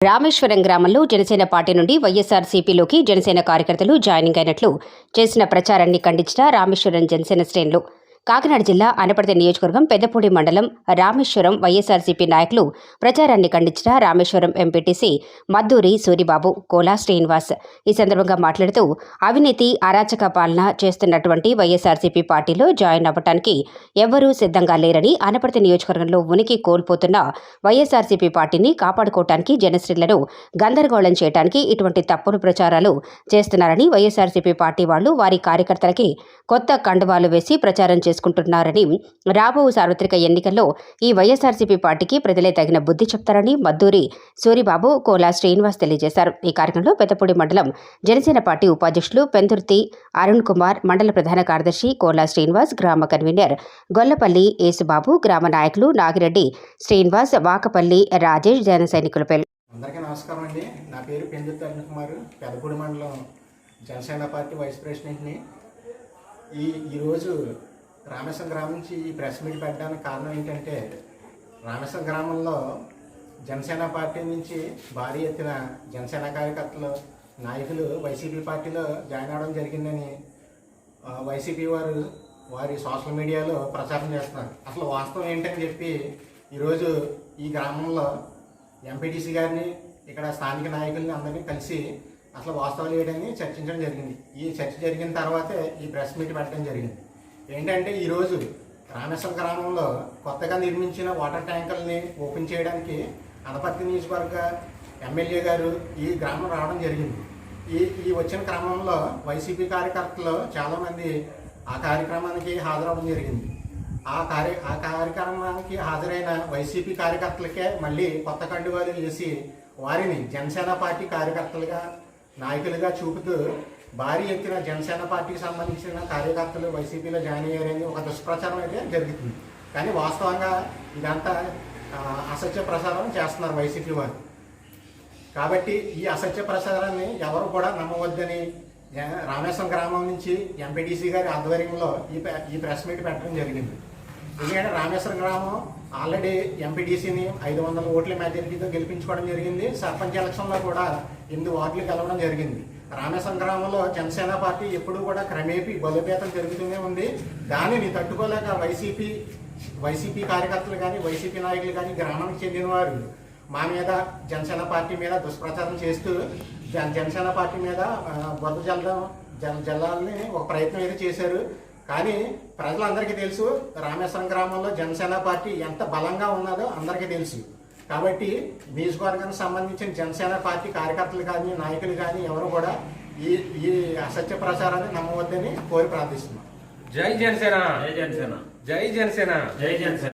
రామేశ్వరం గ్రామంలో జనసేన పార్టీ నుండి వైఎస్ఆర్సీపీలోకి జనసేన కార్యకర్తలు జాయినింగ్ అయినట్లు చేసిన ప్రచారాన్ని ఖండించిన రామేశ్వరం జనసేన శ్రేణులు కాకినాడ జిల్లా అనపర్తి నియోజకవర్గం పెద్దపూడి మండలం రామేశ్వరం వైఎస్ఆర్సీపీ నాయకులు ప్రచారాన్ని ఖండించిన రామేశ్వరం ఎంపీటీసీ మద్దూరి సూరిబాబు కోలా శ్రీనివాస్. ఈ సందర్భంగా మాట్లాడుతూ అవినీతి అరాచక పాలన చేస్తున్నటువంటి వైఎస్ఆర్సీపీ పార్టీలో జాయిన్ అవ్వటానికి ఎవ్వరూ సిద్ధంగా లేరని అనపర్తి నియోజకవర్గంలో ఉనికి కోల్పోతున్న వైఎస్ఆర్సీపీ పార్టీని కాపాడుకోవటానికి జనశ్రీలను గందరగోళం చేయడానికి ఇటువంటి తప్పుడు ప్రచారాలు చేస్తున్నారని వైఎస్ఆర్సీపీ పార్టీ వాళ్ళు వారి కార్యకర్తలకి కొత్త కండువాలు వేసి ప్రచారం చేసుకుంటున్నారని రాబో సార్వత్రిక ఎన్నికల్లో ఈ వైఎస్ఆర్సీపీ పార్టీకి ప్రజలే తగిన బుద్ధి చెప్తారని మద్దూరి సూరిబాబు కోలా శ్రీనివాస్ తెలియజేశారు. ఈ కార్యక్రమంలో పెద్దపూడి మండలం జనసేన పార్టీ ఉపాధ్యక్షులు పెందుర్తి అరుణ్ కుమార్ మండల ప్రధాన కార్యదర్శి కోలా శ్రీనివాస్ గ్రామ కన్వీనర్ గొల్లపల్లి యేసుబాబు గ్రామ నాయకులు నాగిరెడ్డి శ్రీనివాస్ వాకపల్లి రాజేష్ జన సైనికులు అందరికీ నమస్కారం అండి. నా పేరు పెందుర్తి అరుణ్ కుమార్. పెదపూడి మండలం జనసేన పార్టీ వైస్ ప్రెసిడెంట్ని. ఈ ఈరోజు రామేశ్వరం గ్రామం నుంచి ఈ ప్రెస్ మీట్ పెట్టడానికి కారణం ఏంటంటే రామేశ్వరం గ్రామంలో జనసేన పార్టీ నుంచి భారీ ఎత్తున జనసేన కార్యకర్తలు నాయకులు వైసీపీ పార్టీలో జాయిన్ అవ్వడం జరిగిందని వైసీపీ వారు వారి సోషల్ మీడియాలో ప్రచారం చేస్తున్నారు. అసలు వాస్తవం ఏంటని చెప్పి ఈరోజు ఈ గ్రామంలో ఎంపీటీసీ గారిని ఇక్కడ స్థానిక నాయకుల్ని అందరినీ కలిసి అసలు వాస్తవాలు ఏంటని చర్చించడం జరిగింది. ఈ చర్చ జరిగిన తర్వాతే ఈ ప్రెస్ మీట్ పెట్టడం జరిగింది. ఏంటంటే ఈరోజు రామేశ్వరం గ్రామంలో కొత్తగా నిర్మించిన వాటర్ ట్యాంకర్ని ఓపెన్ చేయడానికి అనపర్తి నియోజకవర్గ ఎమ్మెల్యే గారు ఈ గ్రామం రావడం జరిగింది. ఈ ఈ వచ్చిన క్రమంలో వైసీపీ కార్యకర్తలు చాలామంది ఆ కార్యక్రమానికి హాజరవడం జరిగింది. ఆ కార్య ఆ కార్యక్రమానికి హాజరైన వైసీపీ కార్యకర్తలకే మళ్ళీ కొత్త కండువాలు వేసి వారిని జనసేన పార్టీ కార్యకర్తలుగా నాయకులుగా చూపుతూ భారీ ఎత్తున జనసేన పార్టీకి సంబంధించిన కార్యకర్తలు వైసీపీలో జాయిన్ అయ్యారని ఒక దుష్ప్రచారం అయితే జరుగుతుంది. కానీ వాస్తవంగా ఇదంతా అసత్య ప్రచారం చేస్తున్నారు వైసీపీ వారు. కాబట్టి ఈ అసత్య ప్రచారాన్ని ఎవరు కూడా నమ్మవద్దని రామేశ్వరం గ్రామం నుంచి ఎంపీటీసీ గారి ఆధ్వర్యంలో ఈ ఈ ప్రెస్ మీట్ పెట్టడం జరిగింది. ఎందుకంటే రామేశ్వరం గ్రామం ఆల్రెడీ ఎంపీటీసీని ఐదు వందల ఓట్ల మెజారిటీతో గెలిపించుకోవడం జరిగింది. సర్పంచ్ ఎలక్షన్లో కూడా ఎనిమిది వార్డులు గెలవడం జరిగింది. రామేశ్వరం గ్రామంలో జనసేన పార్టీ ఎప్పుడూ కూడా క్రమేపీ బలోపేతం జరుగుతూనే ఉంది. దానిని తట్టుకోలేక వైసీపీ వైసీపీ కార్యకర్తలు కానీ వైసీపీ నాయకులు కానీ గ్రామానికి చెందిన వారు మా మీద జనసేన పార్టీ మీద దుష్ప్రచారం చేస్తూ జనసేన పార్టీ మీద బొద్ద జల్లడం జల జల్లాలని ఒక ప్రయత్నం అయితే చేశారు. కానీ ప్రజలందరికీ తెలుసు రామేశ్వరం గ్రామంలో జనసేన పార్టీ ఎంత బలంగా ఉన్నదో అందరికీ తెలుసు. కాబట్టి నియోజకవర్గానికి సంబంధించిన జనసేన పార్టీ కార్యకర్తలు కానీ నాయకులు కానీ ఎవరు కూడా ఈ ఈ అసత్య ప్రచారాన్ని నమ్మవద్దని కోరి ప్రార్థిస్తున్నాం. జై జనసేన. జై జనసేన. జై జనసేన. జై జనసేన.